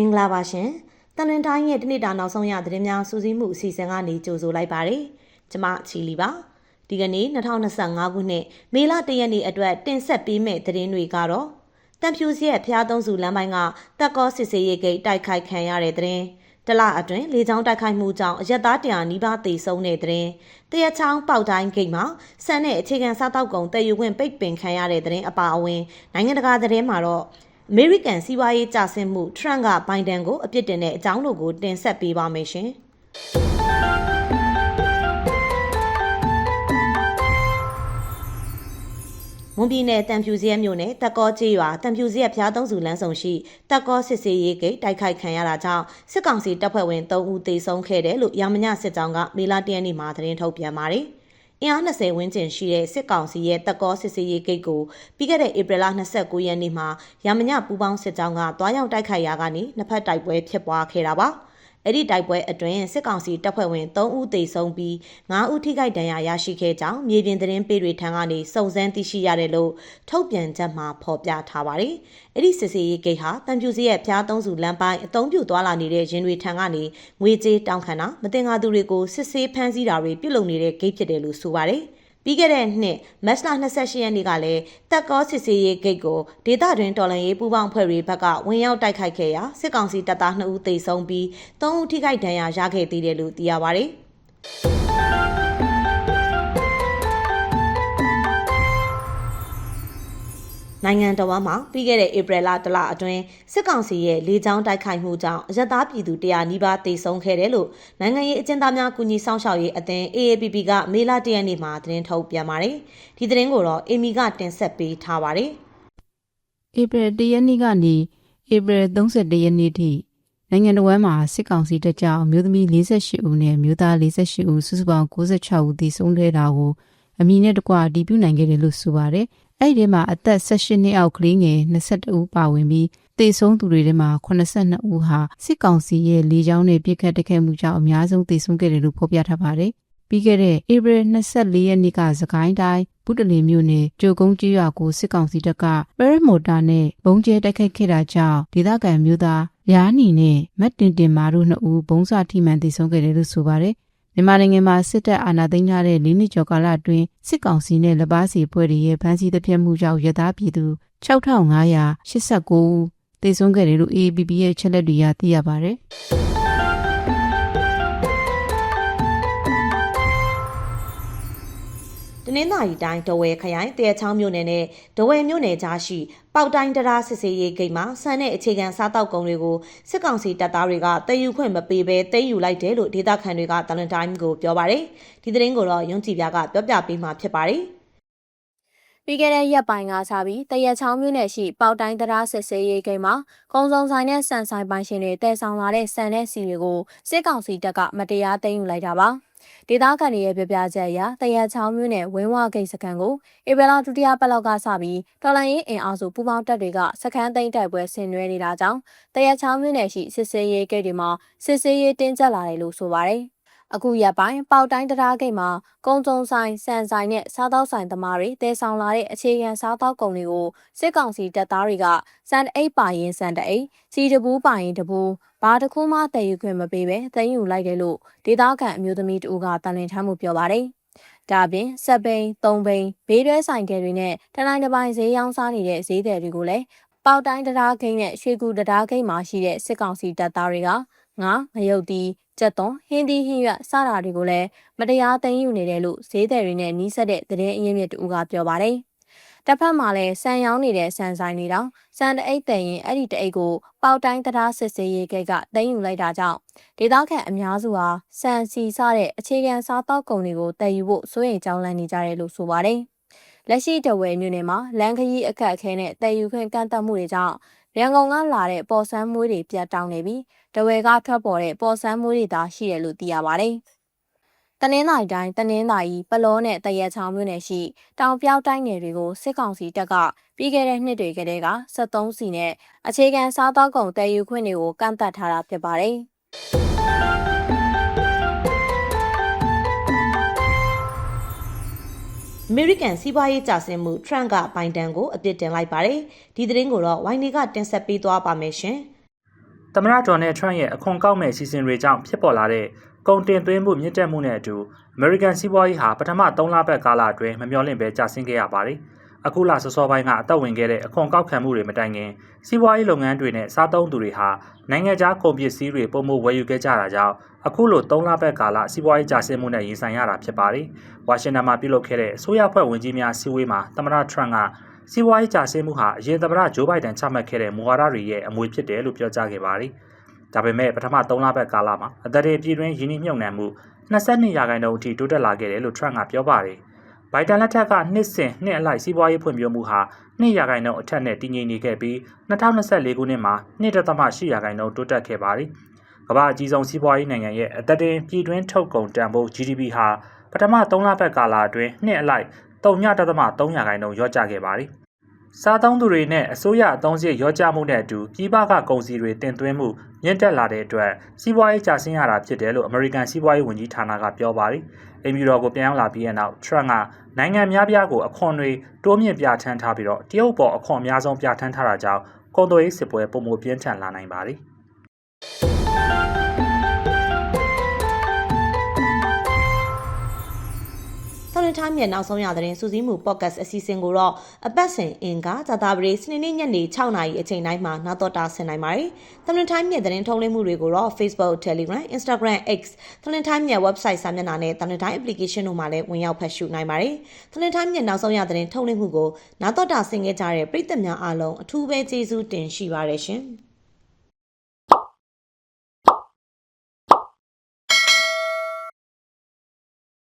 မင်္ဂလာပါရှင်။တန်လွင်တိုင်းရဲ့တနေ့တာနောက်ဆုံးရသတင်းများစူးစီးမှုအစီအစဉ်ကနေကြိုဆိုလိုက်ပါရစေ။ကျွန်မချီလီပါ။ဒီကနေ့2025ခုနှစ်မေလ1ရက်နေ့အတွက်တင်ဆက်ပေးမယ့်သတင်းတွေကတော့တန်ဖြူစီရဲ့ဖျားသုံးစုလမ်းပိုင်းကတက်ကောစစ်စေးရေးဂိတ်တိုက်ခိုက်ခံရတဲ့သတင်းတလအတွင်းလေကြောင်းတိုက်ခိုက်မှုကြောင့်အရက်သားတရာနီးပါးသေဆုံးတဲ့တဲ့တရချောင်းပေါက်တိုင်းဂိတ်မှာဆန်တဲ့အခြေခံစားတောက်ကုန်တည်ယူခွင့်ပိတ်ပင်ခံရတဲ့တဲ့အပါအဝင်နိုင်ငံတကာသတင်းမှာတော့ အမေရိကန်စီးပွားရေးကျဆင်းမှုထရန့်ကဘိုင်ဒန်ကိုအပြစ်တင်တဲ့အကြောင်းတို့ကိုတင်ဆက်ပေးပါမယ်ရှင်။မွန်ပြည်နယ်တန်ဖြူစရဲမြို့နယ်တက်ကောကျေးရွာတန်ဖြူစရဲဖျားသုံးစုလမ်းဆောင်ရှိတက်ကောစစ်စေးရေးဂိတ်တိုက်ခိုက်ခံရတာကြောင့်စစ်ကောင်စီတပ်ဖွဲ့ဝင်3ဦးသေဆုံးခဲ့တယ်လို့ရာမညစစ်ကြောင်းကမေလ10ရက်နေ့မှာသတင်းထုတ်ပြန်ပါတယ်။ အင်အား20ဝန်းကျင်ရှိတဲ့စစ်ကောင်စီရဲ့တက်ကောစစ်စေးရေးဂိတ်ကိုပြီးခဲ့တဲ့ဧပြီလ29ရက်နေ့မှာရာမညပူပေါင်းစစ်ကြောင်းကတွားရောက်တိုက်ခိုက်ရာကနေနှစ်ဖက်တိုက်ပွဲဖြစ်ပွားခဲ့တာပါ။ အဲ့ဒီတိုက်ပွဲအတွင်းစစ်ကောင်စီတပ်ဖွဲ့ဝင်3ဦးသေဆုံးပြီး9ဦးထိခိုက်ဒဏ်ရာရရှိခဲ့ကြောင်းမြေပြင်သတင်းပေးတွေထံကနေစုံစမ်းသိရှိရတယ်လို့ထုတ်ပြန်ချက်မှာဖော်ပြထားပါတယ်။အဲ့ဒီစစ်စေးရေးဂိတ်ဟာတန်ပြူစီရဲ့ဖျားသုံးစုလမ်းပိုင်းအုံပြူသွားလာနေတဲ့ရင်တွေထံကနေငွေကြေးတောင်းခံတာမတင်ကားသူတွေကိုစစ်ဆေးဖမ်းဆီးတာတွေပြုလုပ်နေတဲ့ဂိတ်ဖြစ်တယ်လို့ဆိုပါတယ်။ ပြီးခဲ့တဲ့နှစ်မတ်လ28ရက်နေ့ကလည်းတက်ကောစစ်စေးရေးဂိတ်ကိုဒေသတွင်းတော်လှန်ရေးပူးပေါင်းဖွဲ့တွေဘက်ကဝင်ရောက်တိုက်ခိုက်ခဲ့ရာစစ်ကောင်စီတပ်သား2ဦးသေဆုံးပြီး3ဦးထိခိုက်ဒဏ်ရာရခဲ့သေးတယ်လို့သိရပါဗျ။ နိုင်ငံတော်မှာပြီးခဲ့တဲ့ဧပြီလတလအတွင်းစစ်ကောင်စီရဲ့လေကြောင်းတိုက်ခိုက်မှုကြောင့်အရသားပြည်သူ100နီးပါးသေဆုံးခဲ့တယ်လို့နိုင်ငံရေးအကျဉ်းသားများကူညီဆောင်ရှောက်ရေးအသင်း AAPP ကမေလ1ရက်နေ့မှာသတင်းထုတ်ပြန်ပါတယ်။ဒီသတင်းကိုတော့အေမီကတင်ဆက်ပေးထားပါတယ်။ဧပြီ၁ရက်နေ့ကနေဧပြီ31ရက်နေ့ထိနိုင်ငံတော်ဝန်မှာစစ်ကောင်စီတပ်ကြောင့်မျိုးသမီး48ဦးနဲ့မျိုးသား48ဦးစုစုပေါင်း96ဦးသေဆုံးခဲ့တာကိုအမည်နဲ့တကွအတည်ပြုနိုင်ခဲ့တယ်လို့ဆိုပါတယ်။ အဲ့ဒီမှာအသက်18နှစ်အောက်ကလေးငယ်22ဦးပါဝင်ပြီးသေဆုံးသူတွေထဲမှာ82ဦးဟာစစ်ကောင်စီရဲ့လေကြောင်းနဲ့ပြစ်ခတ်တိုက်ခိုက်မှုကြောင့်အများဆုံးသေဆုံးခဲ့တယ်လို့ဖော်ပြထားပါတယ်။ပြီးခဲ့တဲ့ဧပြီ24ရက်နေ့ကစကိုင်းတိုင်းဘုဒ္ဓလင်မြို့နယ်ကြိုကုန်းကြီးရွာကိုစစ်ကောင်စီတပ်ကပရမိုတာနဲ့ဘုံကျဲတိုက်ခိုက်ခဲ့တာကြောင့်ဒေသခံမျိုးသားရာနီနဲ့မတ်တင်တင်မာတို့နှစ်ဦးဘုံစာထိမှန်သေဆုံးခဲ့တယ်လို့ဆိုပါတယ်။ မြန်မာနိုင်ငံမှာစစ်တပ်အာဏာသိမ်းထားတဲ့၄နှစ်ကျော်ကာလအတွင်းစစ်ကောင်စီနဲ့လက်ပါစီဖွဲ့တွေရဲ့ဖမ်းဆီးသဖြတ်မှုကြောင့်ရသားပြည်သူ6589ဦးသေဆုံးခဲ့တယ်လို့ AAPP ရဲ့ချက်လက်တွေကသိရပါဗျ။ နင်္သာရီတိုင်းဒဝဲခရိုင်တရချောင်းမြို့နယ်နဲ့ဒဝဲမြို့နယ်ကြားရှိပေါက်တိုင်းတရားစစ်စေးရေးဂိတ်မှာဆန်တဲ့အခြေခံစားတောက်ကုန်တွေကိုစစ်ကောင်စီတပ်သားတွေကတည်ယူခွင့်မပေးဘဲတည်ယူလိုက်တယ်လို့ဒေသခံတွေကတလန်တိုင်းကိုပြောပါတယ်။ဒီသတင်းကိုတော့ယုံကြည်ပြကပြောပြပေးမှာဖြစ်ပါတယ်။ပြီးခဲ့တဲ့ရက်ပိုင်းကစပြီးတရက်ချောင်းမြို့နယ်ရှိပေါတိုင်းတရားစစ်ဆေးရေးဂိမ်းမှာကုံစုံဆိုင်နဲ့ဆန်ဆိုင်ပိုင်ရှင်တွေတည်ဆောင်လာတဲ့ဆန်တဲ့စီတွေကိုစစ်ကောင်စီတပ်ကမတရားသိမ်းယူလိုက်တာပါ။ ဒေသခံတွေရဲ့ပြပြချက်အရတရက်ချောင်းမြို့နယ်ဝင်းဝဂိတ်စခန်းကိုဧပြီလဒုတိယပတ်လောက်ကစပြီးတော်လိုင်းရင်အင်အားစုပူးပေါင်းတပ်တွေကစခန်းသိမ်းတိုက်ပွဲဆင်နွှဲနေတာကြောင့်တရက်ချောင်းမြို့နယ်ရှိစစ်ဆေးရေးဂိတ်တွေမှာစစ်ဆေးရေးတင်းကျပ်လာတယ်လို့ဆိုပါတယ်။ အခုရက်ပိုင်းပေါတိုင်းတရားဂိတ်မှာကုံစုံဆိုင်စံဆိုင်နဲ့စားတောက်ဆိုင်သမားတွေတဲဆောင်လာတဲ့အခြေခံစားတောက်ကုန်တွေကိုစစ်ကောင်စီတပ်သားတွေကစံအိတ်ပါရင်စံတအိတ်စီတပူးပါရင်တပူးဘာတစ်ခုမှတည်ယူခွင့်မပေးဘဲသိမ်းယူလိုက်တယ်လို့ဒေသခံအမျိုးသမီးတူကတန်လင်ထမ်းမှုပြောပါတယ်။ဒါပြင်စက်ဘိန်း၊သုံးဘိန်း၊ဘေးတွဲဆိုင်ကယ်တွေနဲ့တနိုင်းတစ်ပိုင်းဈေးရောင်းစားနေတဲ့ဈေးသည်တွေကိုလည်း ပေါတိုင်းတရားဂိတ်နဲ့ရွှေကူတရားဂိတ်မှာရှိတဲ့စစ်ကောင်စီတပ်သားတွေကငါငရုတ်တီကြက်သွန်ဟင်းသီးဟင်းရွက်စတာတွေကိုလည်းမတရားသိမ်းယူနေတယ်လို့ဈေးသည်တွေနဲ့နှီးဆက်တဲ့သတင်းအရင်းမြစ်တူကပြောပါတယ်။တစ်ဖက်မှာလည်းစံရောင်းနေတဲ့စံဆိုင်တွေတောင်စံတအိတ်တည်ရင်အဲ့ဒီတအိတ်ကိုပေါတိုင်းတရားစစ်စေးရေးကိတ်ကသိမ်းယူလိုက်တာကြောင့်ဒေသခံအများစုဟာစံစီစတဲ့အခြေခံစားတောက်ကုန်တွေကိုတည်ယူဖို့စိုးရိမ်ကြောင်းလန့်နေကြတယ်လို့ဆိုပါတယ်။ လက်ရှိတဝယ်မြို့နယ်မှာလန်ခရီးအခက်အခဲနဲ့တည်ယူခွင့်ကန့်သတ်မှုတွေကြောင့်ရန်ကုန်ကလာတဲ့ပေါ်ဆန်းမွေးတွေပြတ်တောင်းနေပြီးတဝယ်ကထွက်ပေါ်တဲ့ပေါ်ဆန်းမွေးတွေသာရှိတယ်လို့သိရပါတယ်။တနင်္လာရီတိုင်းတနင်္လာရီပလောနဲ့တရက်ချောင်းမြို့နယ်ရှိတောင်ပြောက်တိုင်းနယ်တွေကိုစစ်ကောင်စီတပ်ကပြီးခဲ့တဲ့နှစ်တွေကတည်းက73စီနဲ့အခြေခံစားသောက်ကုန်တည်ယူခွင့်တွေကိုကန့်သတ်ထားတာဖြစ်ပါတယ်။ အမေရိကန်စီးပွားရေးကျဆင်းမှုထရန့်ကဘိုင်ဒန်ကိုအပြစ်တင်လိုက်ပါတယ်။ဒီသတင်းကိုတော့ဝိုင်းနေကတင်ဆက်ပေးသွားပါမယ်ရှင်။သမ္မတဒေါ်နယ်ထရန့်ရဲ့အခွန်ကောက်မဲ့အစီအစဉ်တွေကြောင့်ဖြစ်ပေါ်လာတဲ့ကုန်တင်သွင်းမှုမြင့်တက်မှုနဲ့အတူ American စီးပွားရေးဟာပထမ3လပတ်ကာလအတွင်းမမျှော်လင့်ပဲကျဆင်းခဲ့ရပါတယ်။ အခုလစောစောပိုင်းကအသက်ဝင်ခဲ့တဲ့အခွန်ကောက်ခံမှုတွေမတိုင်ခင်စီးပွားရေးလုပ်ငန်းတွေနဲ့စားသုံးသူတွေဟာနိုင်ငံခြားကုန်ပစ္စည်းတွေပုံမဝယ်ယူခဲ့ကြတာကြောင့်အခုလို3လပတ်ကာလစီးပွားရေးကျဆင်းမှုနဲ့ရင်ဆိုင်ရတာဖြစ်ပါတယ်။ဝါရှင်တန်မှာပြုလုပ်ခဲ့တဲ့အစိုးရဖွဲ့ဝင်ကြီးများစည်းဝေးမှာသမ္မတထရန့်ကစီးပွားရေးကျဆင်းမှုဟာအရင်သမ္မတဂျိုးဘိုင်ဒန်ချမှတ်ခဲ့တဲ့မူဝါဒတွေရဲ့အမွေဖြစ်တယ်လို့ပြောကြားခဲ့ပါတယ်။ဒါပေမဲ့ပထမ3လပတ်ကာလမှာအသက်တွေပြည်တွင်းရင်းနှီးမြှုပ်နှံမှု22ရာခိုင်နှုန်းအထိတိုးတက်လာခဲ့တယ်လို့ထရန့်ကပြောပါတယ်။ ဘိုင်ဒန်လက်ထက်ကနှစ်စဉ်နှစ်အလိုက်စီးပွားရေးဖွံ့ဖြိုးမှုဟာ2ရာခိုင်နှုန်းအထက်နဲ့တည်ငြိမ်နေခဲ့ပြီး2024ခုနှစ်မှာ2.8ရာခိုင်နှုန်းတိုးတက်ခဲ့ပါတယ်။ကမ္ဘာအကြီးဆုံးစီးပွားရေးနိုင်ငံရဲ့အသက်တင်ပြည်တွင်းထုတ်ကုန်တန်ဖိုး GDP ဟာပထမ3လပတ်ကာလအတွင်းနှစ်အလိုက်3.3ရာခိုင်နှုန်းလျော့ကျခဲ့ပါတယ်။ စားသုံးသူတွေနဲ့အစိုးရအသုံးစရိတ်ရောကြမှုနဲ့အတူပြည်ပကကုန်စည်တွေတင်သွင်းမှုမြင့်တက်လာတဲ့အတွက်စီးပွားရေးကျဆင်းရတာဖြစ်တယ်လို့ American စီးပွားရေးဝန်ကြီးဌာနကပြောပါတယ်။အင်မီရောကိုပြန်ရောက်လာပြီးတဲ့နောက် Trump ကနိုင်ငံများပြားကိုအခွန်တွေတိုးမြင့်ပြဋ္ဌာန်းထားပြီးတော့တရုတ်ပေါ်အခွန်အများဆုံးပြဋ္ဌာန်းထားတာကြောင့်ကုန်သွယ်ရေးစစ်ပွဲပုံမပြင်းထန်လာနိုင်ပါတယ်။ ဆောင်းနေတိုင်းရဲ့နောက်ဆုံးရသတင်းစူးစီးမှု podcast အစီအစဉ်ကိုတော့အပတ်စဉ်အင်္ဂါဇာတာပတိစနေနေ့ညနေ6နာရီအချိန်တိုင်းမှာနောက်တော့တာဆင်နိုင်ပါတယ်။သမလန်တိုင်းရဲ့သတင်းထုတ်လွှင့်မှုတွေကိုတော့ Facebook, Telegram, Instagram, X သမလန်တိုင်းရဲ့ website စာမျက်နှာနဲ့သမလန်တိုင်း application တို့မှာလည်းဝင်ရောက်ဖတ်ရှုနိုင်ပါတယ်။သမလန်တိုင်းရဲ့နောက်ဆုံးရသတင်းထုတ်လွှင့်မှုကိုနောက်တော့တာဆင်ခဲ့ကြတဲ့ပရိသတ်များအားလုံးအထူးပဲကျေးဇူးတင်ရှိပါတယ်ရှင်။